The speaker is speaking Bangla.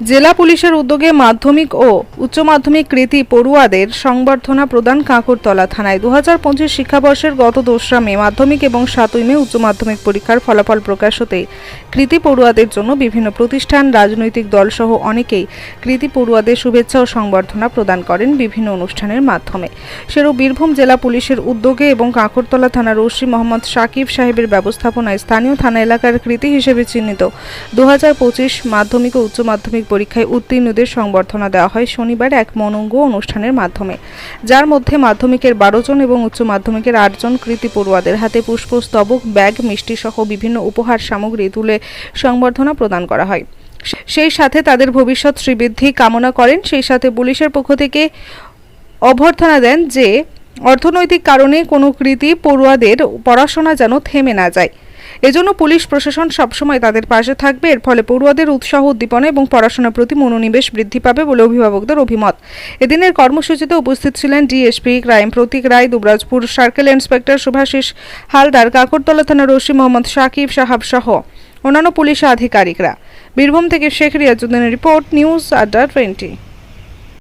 জেলা পুলিশের উদ্যোগে মাধ্যমিক ও উচ্চ মাধ্যমিক কৃতি পড়ুয়াদের সংবর্ধনা প্রদান কাঁকুরতলা থানায়। দু হাজার পঁচিশ শিক্ষাবর্ষের গত দোসরা মে মাধ্যমিক এবং সাতই মে উচ্চ মাধ্যমিক পরীক্ষার ফলাফল প্রকাশ হতে কৃতি পড়ুয়াদের জন্য বিভিন্ন প্রতিষ্ঠান, রাজনৈতিক দলসহ অনেকেই কৃতি পড়ুয়াদের শুভেচ্ছা ও সংবর্ধনা প্রদান করেন বিভিন্ন অনুষ্ঠানের মাধ্যমে। সেরূপ বীরভূম জেলা পুলিশের উদ্যোগে এবং কাঁকরতলা থানার ওসি মোহাম্মদ সাকিব সাহেবের ব্যবস্থাপনায় স্থানীয় থানা এলাকার কৃতি হিসেবে চিহ্নিত। দু হাজার পঁচিশ মাধ্যমিক ও উচ্চ মাধ্যমিক পরীক্ষায় উত্তীর্ণদের সংবর্ধনা দেওয়া হয় শনিবার এক মনঙ্গ অনুষ্ঠানের মাধ্যমে। যার মধ্যে মাধ্যমিকের বারো জন এবং উচ্চ মাধ্যমিকের আটজন কৃতি পড়ুয়াদের হাতে পুষ্পস্তবক, ব্যাগ মিষ্টি সহ বিভিন্ন উপহার সামগ্রী তুলে সংবর্ধনা প্রদান করা হয়। সেই সাথে তাদের ভবিষ্যৎ শ্রীবৃদ্ধি কামনা করেন। সেই সাথে পুলিশের পক্ষ থেকে অভ্যর্থনা দেন যে, অর্থনৈতিক কারণে কোনো কৃতি পড়ুয়াদের পড়াশোনা যেন থেমে না যায়। এজন্য পুলিশ প্রশাসন সবসময় তাদের পাশে থাকবে। এর ফলে পড়ুয়াদের উৎসাহ উদ্দীপনা এবং পড়াশোনার প্রতি মনোনিবেশ বৃদ্ধি পাবে বলে অভিভাবকদের অভিমত। এদিনের কর্মসূচিতে উপস্থিত ছিলেন DSP crime Pratik Roy, Dubrajpur circle inspector Subhasish Haldar, Kakratala থানার ওসি মোহাম্মদ সাকিব সাহাব সহ অন্যান্য পুলিশ আধিকারিকরা। বীরভূম থেকে শেখ রিয়াজুদ্দিনের রিপোর্ট, নিউজ আড্ডা টোয়েন্টি।